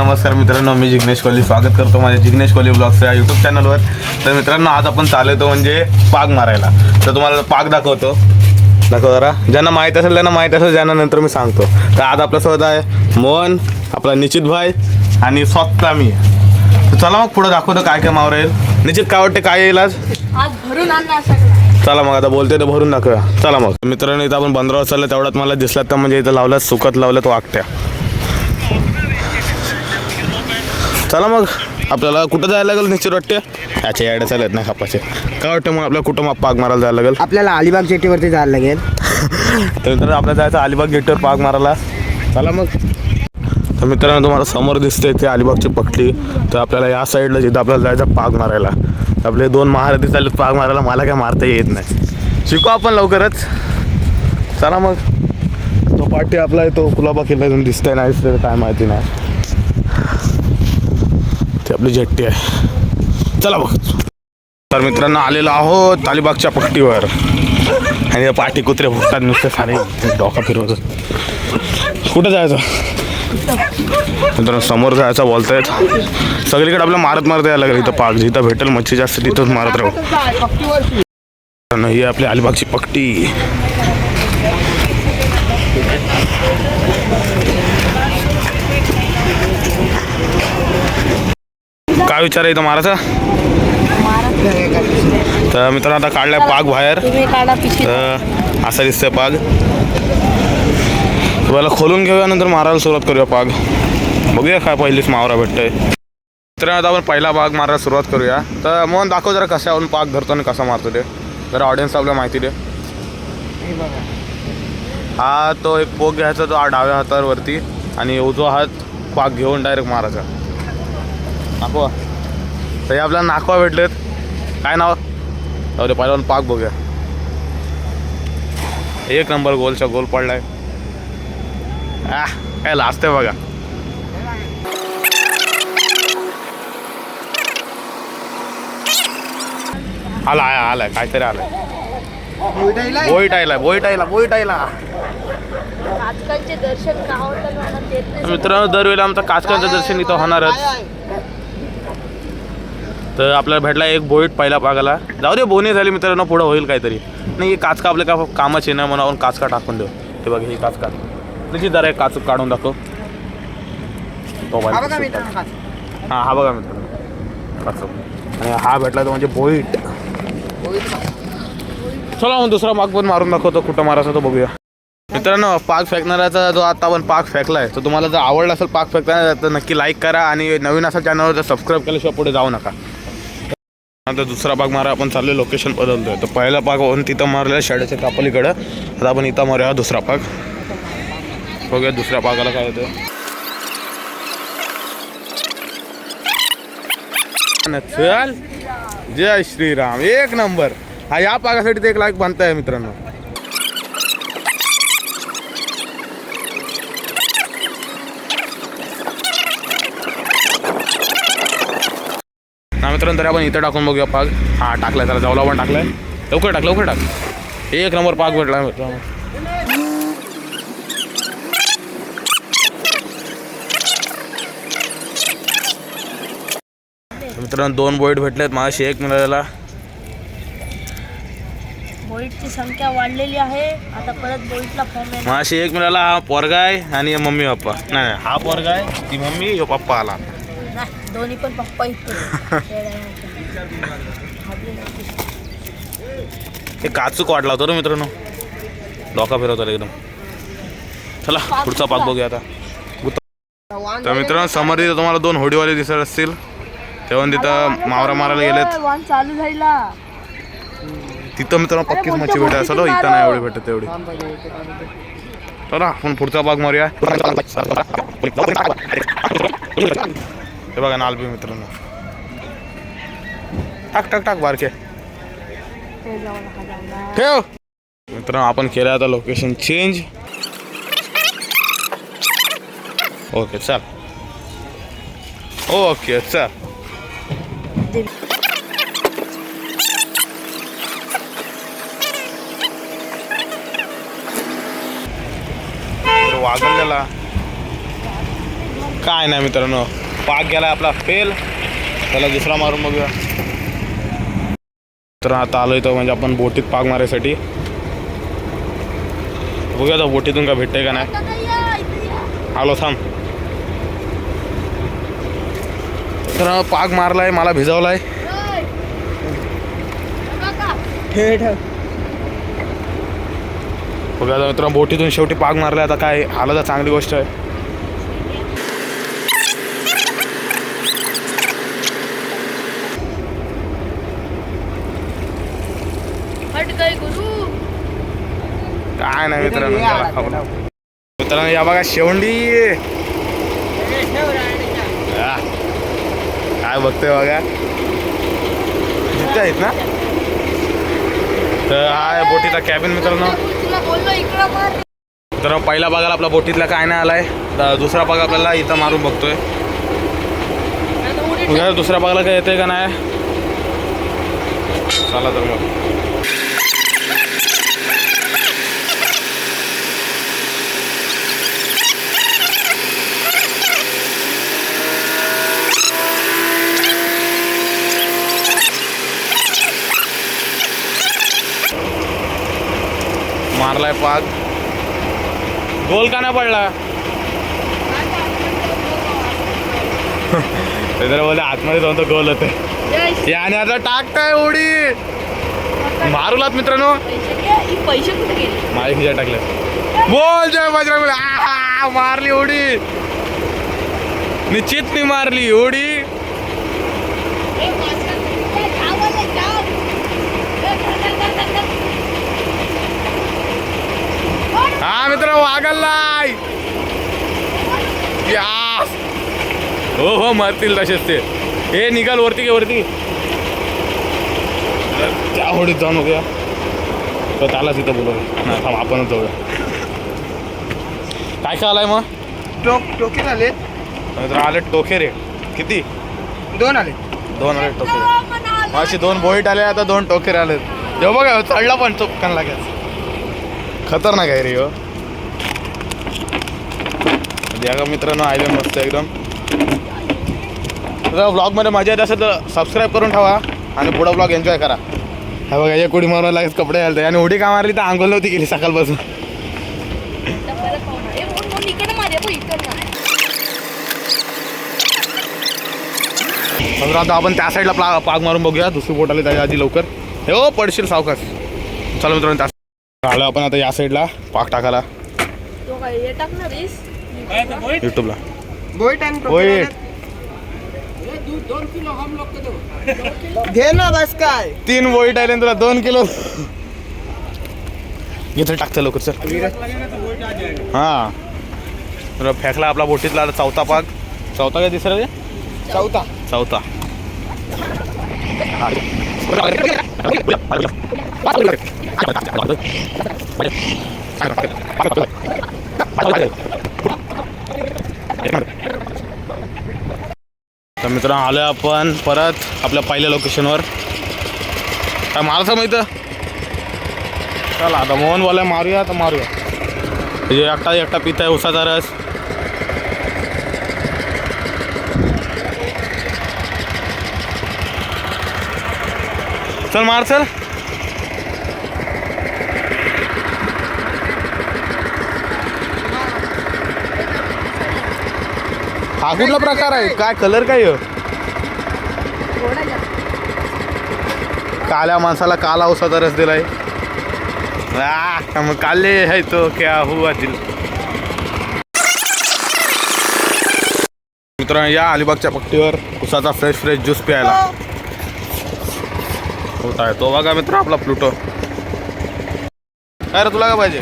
नमस्कार मित्रांनो मी जिग्नेश कोहली स्वागत करतो माझ्या जिग्नेश कोहली ब्लॉग्स या यूट्यूब चॅनलवर तर मित्रांनो आज आपण चालवतो म्हणजे पाग मारायला. तर तुम्हाला पाग दाखवतो. दाखव जरा. ज्यांना माहीत असेल त्यांना माहीत असेल ज्यांना नंतर मी सांगतो. तर आज आपल्यासोबत आहे मोहन आपला निश्चित भाई आणि स्वतः मी. चला मग पुढे दाखवतो काय काय मावर येईल. निश्चित काय वाटते काय येईल आज? भरून चला मग आता बोलते तर भरून दाखवूया. चला मग. मित्रांनो इथं आपण बंदरावर चाललं तेवढ्यात मला दिसला तर म्हणजे इथं लावलं सुकत लावलं तो वागत्या चला मग. आपल्याला कुठं जायला लागेल निश्चित वाटते? अच्छा याडे चालत नाही खापाचे. काय वाटतं मग आपल्याला कुठं मग पाग मारायला जायला लागेल? आपल्याला अलिबाग जेटीवरती जायला लागेल. तर मित्रांनो आपल्याला जायचं अलिबाग गेटवर पाग मारायला. चला मग. तर मित्रांनो तुम्हाला समोर दिसते ते अलिबागची पट्टी. तर आपल्याला या साईडला जिथं आपल्याला जायचं पाग मारायला. आपले दोन महारथी चालले पाग मारायला. मला काय मारता येत नाही. शिकू आपण लवकरच. चला मग. तो पाठी आपला तो कुलाबा किल्ला दिसतंय. नाही दिसतंय काय माहिती नाही. आपली जेट्टी आहे. चला बघ. तर मित्रांनो आलेलो आहोत अलिबागच्या पट्टीवर. आणि पाठी कुत्रे फुटतात नुसते सारे डोका फिरवत कुठं जायचं? मित्रांनो समोर जायचं बोलतायत. सगळीकडे आपल्याला मारत मारत यायला लागेल. इथं पाक जिथं भेटेल मच्छी जास्त तिथंच मारत राहू. ही आपली अलिबागची पट्टी. काय विचार आहे इथं मारायचा तर मित्रांनो आता काढलाय पाग बाहेर. तर असा दिसतंय पाग. पहिला खोलून घेऊया नंतर मारायला सुरुवात करूया पाग. बघूया काय पहिलीच मावरा भेटतोय. मित्रांनो आता आपण पहिला पाग मारायला सुरुवात करूया. तर मोहन दाखव जरा कशावरून पाग धरतो आणि कसा मारतो ते. जरा ऑडियन्स आपल्याला माहिती दे. हा तो एक पोक घ्यायचा तो डाव्या हातावर वरती आणि उजवा हात पाक घेऊन डायरेक्ट मारायचा. नाकवा तर हे आपल्याला नाकवा भेटलेत. काय नाव? जाऊ दे पहिला पाक बघूया. एक नंबर गोलच्या गोल पडलाय. आ, काय लाजते बघा. आला आला आलाय काहीतरी आलाय. बोईट आयला बोईट आयला बोईट आयला मित्रांनो दरवेळेला आमचं काचकांचं दर्शन इथं होणारच. तर आपल्याला भेटला एक बोईट पहिला पागाला जाऊ दे बोनी झाली मित्रांनो पुढं होईल काहीतरी. नाही हे काचका आपल्या का कामाची नाही म्हणून आपण काचका टाकून देऊ. ते बघ ही काचका. निश्चित जरा एक काच काढून दाखव. तो हा हा. बघा मित्रांनो. काचक. आणि हा भेटला तो म्हणजे बोईट. चला मग दुसरा पाक पण मारून दाखवतो कुठं मारायचा तो बघूया. मित्रांनो पाक फेकणाऱ्याचा जो आता आपण पाक फेकलाय तो तुम्हाला जर आवडला असेल पाक फेकताना तर नक्की लाईक करा आणि नवीन असेल चॅनलवर तर सबस्क्राईब केल्याशिवाय पुढे जाऊ नका. आता दुसरा भाग मारा आपण चाललो लोकेशन बदलतोय. तर पहिला भाग आपण तिथं मारलेला शाळेच्या कापलीकडं. आता आपण इथं मारूया दुसरा भाग. बघूया दुसऱ्या भागाला काय होतं चल. जय श्रीराम. एक नंबर. हा या पागासाठी ते एक लाईक बांधताय मित्रांनो. ना मित्रांनो तरी आपण इथं टाकून बघूया पाग हा टाकलाय त्याला जावला पण टाकलाय. लवकर टाक लवकर टाक. एक नंबर पाग भेटला मित्रांनो. मित्रांनो दोन बोईट भेटलेत माझ्याशी एक मिळालेला. बोईटची संख्या वाढलेली आहे. आता परत बोईटला फॉर्म माझ्याशी एक मिळाला हा पोरगा आहे आणि मम्मी पप्पा. नाही नाही, हा पोरगा आहे ती मम्मी ह्यो पप्पा आला. दोन्ही पण पप्पा इथे. हे काचूक वाटला होता रे मित्रांनो. डोका फिरवतो एकदम. चला पुढचा पाक बघूया आता. तर मित्रांनो समोर तिथं तुम्हाला दोन होडीवाले दिसत असतील. तेव्हा तिथं मावरा मारायला गेलेत. चालू झाला तिथं मित्रांनो पक्कीच मच्छी भेटत असं इथं नाही एवढी भेटत तेवढी. चला आपण पुढचा भाग मारूया. हे बघा नालबी मित्रांनो. टाक टाक टाक बारके. ठेव. मित्रांनो आपण केलं आता लोकेशन चेंज ओके चल. ओके चल. वागलेला काय नाही मित्रांनो. पाक गेला आपला फेल. त्याला दुसरा मारून बघूया. तर आता आलो इथं म्हणजे आपण बोटीत पाक मारायसाठी. बघूया आता बोटीतून का भेटतंय का नाही. आलो थांब. तर पाक मारलाय मला भिजवलाय. बघा आता मित्रांनो बोटीतून शेवटी पाक मारलाय आता काय आलं तर चांगली गोष्ट आहे. काय नाही मित्रांनो. मित्रांनो या बघा शेवंडी. काय बघतोय बघा. जिथे आहेत ना? तर हा बोटीचा कॅबिन मित्रांनो. मित्रांनो पहिला बघायला आपला बोटीतला काय नाही आलाय. तर दुसरा भाग आपल्याला इथं मारून बघतोय. बघा दुसऱ्या भागाला काय येतंय का नाही? चला तर मग. मारलाय पाक गोल का नाही पडला? बोलले आतमध्ये जाऊन तो गोल होते याने आता टाकताय उडी. मारूलात मित्रांनो. पैसे कुठे गेले? माझ्या खिशा टाकले. बोल जय बजरंग मारली उडी. निश्चित मी मारली उडी. हा यास हो हो मरतील तसेच ते. हे निघाल वरती घे वरती त्या होडीत जाऊन बघूया. तो त्यालाच इथं बोलव नाही थांब आपणच जाऊया. काय काय आलाय मग? टोक टोके झाले. मित्र आले टोखे रे. किती? दोन आले. दोन आले म्हणाला. अशी दोन बोईट आले आता दोन टोकेर आले जेव्हा बघा चढला पण चुपकन लागेल. खतरनाक आहे रे हो या का मित्रांनो? आले मस्त एकदम. ब्लॉगमध्ये मजा येत असेल तर सबस्क्राईब करून ठेवा आणि पुढं ब्लॉग एन्जॉय करा. हा बघा एक उडी मारून लागेल कपडे घालते आणि उडी का मारली तर आंघोळ नव्हती गेली सकाळपासून. तर आता आपण त्या साईडला प्ला पाग मारून बघूया. दुसरी बोट आली त्याच्या आधी लवकर. हे हो पडशील सावकाश. चला मित्रांनो त्या आलो आपण आता या साईडला पाक टाकायला. युट्यूबला. घे ना बस काय. तीन वोईट आले तुला दोन किलो. घेतलं टाकतं लवकर चल. हा. तर फेकला आपला बोटीतला चौथा पाक. चौथा काय तिसरा रे चौथा. चौथा. तर मित्रांनो आलो आपण परत आपल्या पहिल्या लोकेशनवर काय मारसा माहीत चला आता मोहन बोलाय मारूया तर मारूया. म्हणजे एकटा एकटा पिताय उसाचा रस. चल मार चल. हा कुठला प्रकार आहे. काय कलर काय आहे? काल्या माणसाला काला औषधा रस दिलाय. आ, मग काले है तो क्या हुआ दिल. मित्रांनो या अलिबागच्या पट्टीवर उसाचा फ्रेश फ्रेश ज्यूस प्यायला. होत आहे तो बघा मित्र आपला प्लुटो. काय रे तुला काय पाहिजे.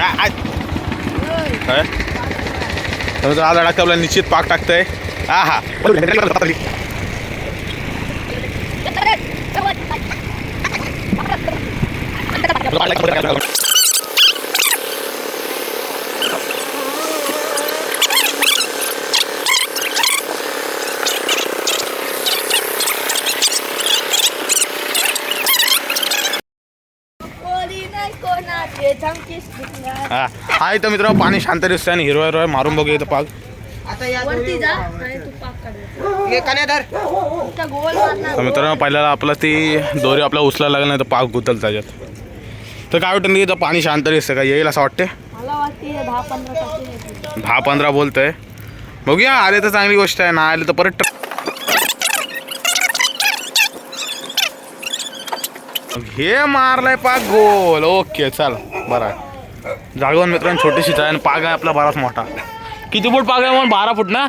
आ, आ. काय? तर आज अडकतं आपला निश्चित पाक टाकतंय. हा हा कोणाचे दिसणार. हा. हा इथं मित्रांनो पाणी शांत दिसतंय आणि हिरवा हिरवा आहे. मारून बघूया इथं पाग आता या वरती जा आणि तू पाक हे तर मित्रांनो पहिल्याला आपलं ती दोरी आपल्याला उचलायला लागेल नाही तर पाक गुतल त्याच्यात. तर काय वाटतं इथं पाणी शांत दिसतं का? येईल असं वाटते मला वाटते हे दहा पंधरा बोलतोय. बघूया आले तर चांगली गोष्ट आहे ना आले तर परत हे मारलाय पाक गोल. ओके चल बरं. आहे जागवण मित्रांनो छोटीशीच आहे आणि पाग आहे आपला बराच मोठा. किती फूट पाग आहे म्हणून बारा फूट ना?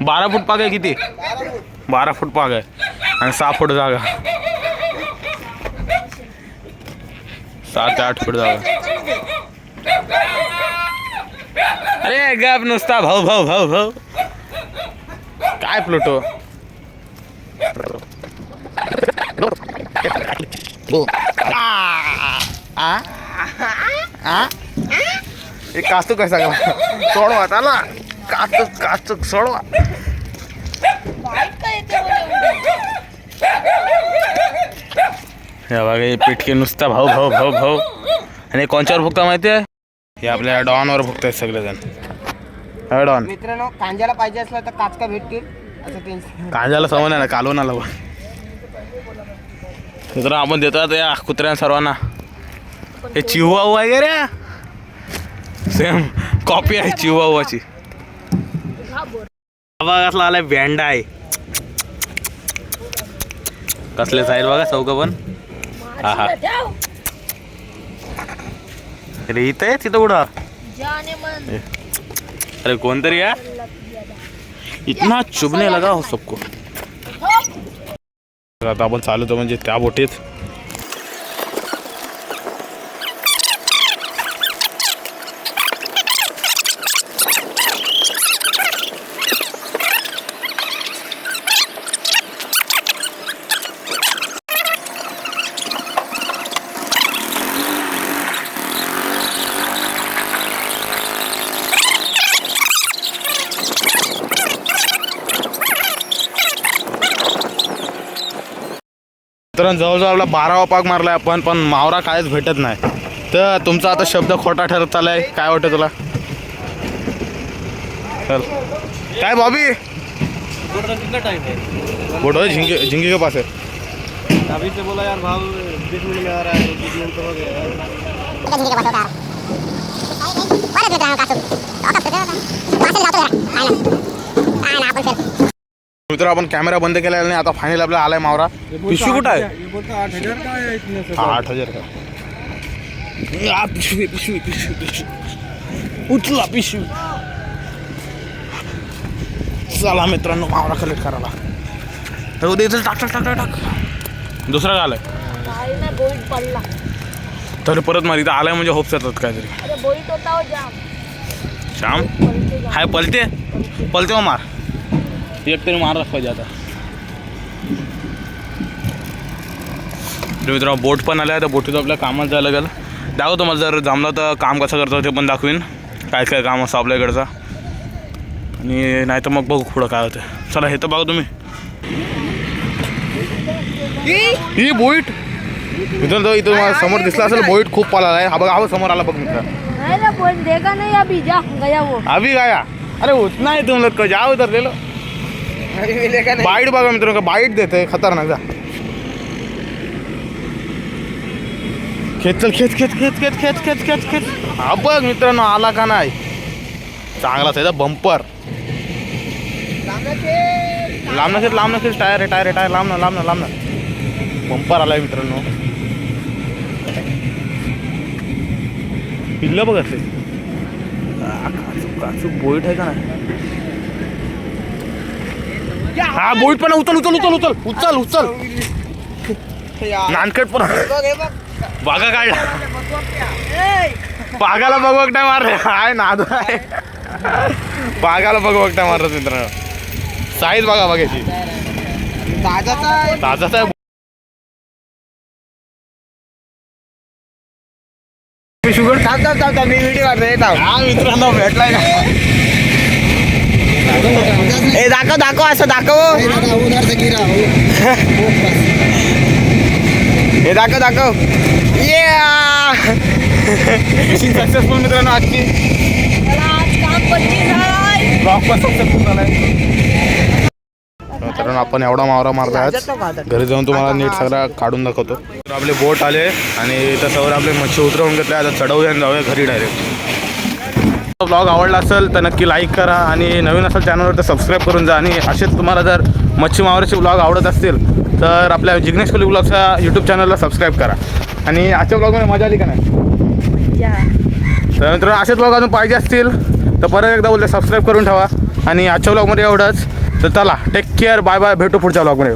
बारा फूट पाग आहे किती? बारा फूट पाग आहे. आणि सहा फूट जागा. सात ते आठ फूट जागा. अरे गप नुसता भाऊ भाऊ भाऊ भाऊ. काय प्लुटो? एक कास्तू कसा सोडवा त्याला. कास्तूक कास्तूक सोडवा. काय? हे बघा हे पिटके नुसता भाऊ भाऊ भाऊ भाऊ. आणि कोणच्यावर फुकता माहिती आहे? हे आपल्या डॉनवर फुकतायत सगळेजण. हे डॉन. मित्रांनो कांद्याला पाहिजे असलं तर काचका भेटतील. असं टेन्शन कांद्याला सवय नाही ना कालवणाला पण मित्रांनो आपण देतात या कुत्र्या सर्वांना. हे चिवा वगैरे? सेम कॉपी आहे चिहुआची हा बोर भागातला आलाय बँडा आहे. कसले साईड बघा चौक पण. हा, हा. अरे इथं आहे तिथं कुठं अरे कोणतरी या? इतना चुभने लगा हो सबको. आता आपण चालवतो म्हणजे त्या बोटीत. तर जवळजवळ आपला बारावा पाक मारलाय आपण पण मावरा कायच भेटत नाही. तर तुमचा आता शब्द खोटा ठरत आलाय काय वाटतं तुला? चल. काय बॉबी कितना टाइम है झिंगे झिंगे के पास आहे. अभी से बोला यार भाव बीस मिनट में आ रहा है बीस मिनट तो हो गया यार मित्र आपण कॅमेरा बंद केला नाही आता फायनल आपला आलाय मावरा. पिशवी कुठं आहे? ये बोलता आठ हजार. का इतने से आठ हजार का? आ, पिशवी पिशवी पिशवी पिशवी. उचला पिशवी. चला मित्रांनो मावरा कलेक्ट करायला. तर उद्या इथं टाक टाक टाक टाक, टाक. दुसरा आलाय? तर परत मार इथं आलाय म्हणजे होप्स येतात काहीतरी. अरे बोईट होता हो जाम. श्याम. हाय पलते पलते मार. एक तरी मारलाच पाहिजे आता. तर मित्रांनो बोट पण आल्या तर बोटीत आपल्या कामात जायला लागेल. दाखवतो मला जर जमलं तर काम कसं करतो ते पण दाखवीन. काय काय काम असतं आपल्याकडचं. आणि नाही तर मग बघू पुढं काय होतं चला हे तर बघा तुम्ही. ही? बोईट? मित्रांनो तो समोर दिसला असेल बोईट खूप पाला आहे. हा बघा हा समोर आला बघ मित्र. नहीं नहीं अभी गया वो. अभी गाया. अरे उतना है तुम लोग को जाओ उधर ले लो अरे मिलेगा नाही बाईट बघा मित्रांनो का बाईट देते खतरनाक जा. खेच चल खेच खेच खेच खेच खेच खेच खेच खेच. हा बघ मित्रांनो आला का नाही? चांगलाच आहे बंपर. लांब ना खेच. लांब ना खेच टायर आहे टायर आहे टायर. लांब ना लांब ना लांब ना. बंपर आलाय मित्रांनो. पिल्लं बघ असले काचू काचू बोईट आहे का नाही? हा बोईट पण आहे. उचल उचल उचल उचल उचल उचल. नानकट पण आहे. बागा काढला बागाला बघवकटा मारले हाय नाद आहे बागाला बघवकटा मारत मित्रांनो साईज बघा बघायची ताजाचा आहे. ताजाच आहे शुगर थांब थांब मी व्हिडिओ काढतो हे थांब हा मित्रांनो भेटलाय का ए दाखव दाखव असं दाखव. हे दाखव दाखव. ये सक्सेसफुल मित्रांनो आजची. मित्रांनो आपण एवढा मावरा मारला आज. घरी जाऊन तुम्हाला नीट सगळा काढून दाखवतो. तर आपले बोट आले आणि इथं सवर आपले मच्छी उतरवून घेतले. आता चढवूया आणि जाऊया घरी डायरेक्ट ब्लॉग आवडला असेल तर नक्की लाईक करा आणि नवीन असेल चॅनलवर तर सबस्क्राईब करून जा. आणि असेच तुम्हाला जर मच्छी मावराचे ब्लॉग आवडत असतील तर आपल्या जिग्नेश कोहली ब्लॉगच्या यूट्यूब चॅनलला सबस्क्राईब करा. आणि आजच्या ब्लॉगमध्ये मजा आली का नाही? तर मित्रांनो असेच ब्लॉग अजून पाहिजे असतील तर परत एकदा बोलले सबस्क्राईब करून ठेवा. आणि आजच्या ब्लॉगमध्ये एवढंच. तर चला टेक केअर बाय बाय भेटू पुढच्या ब्लॉगमध्ये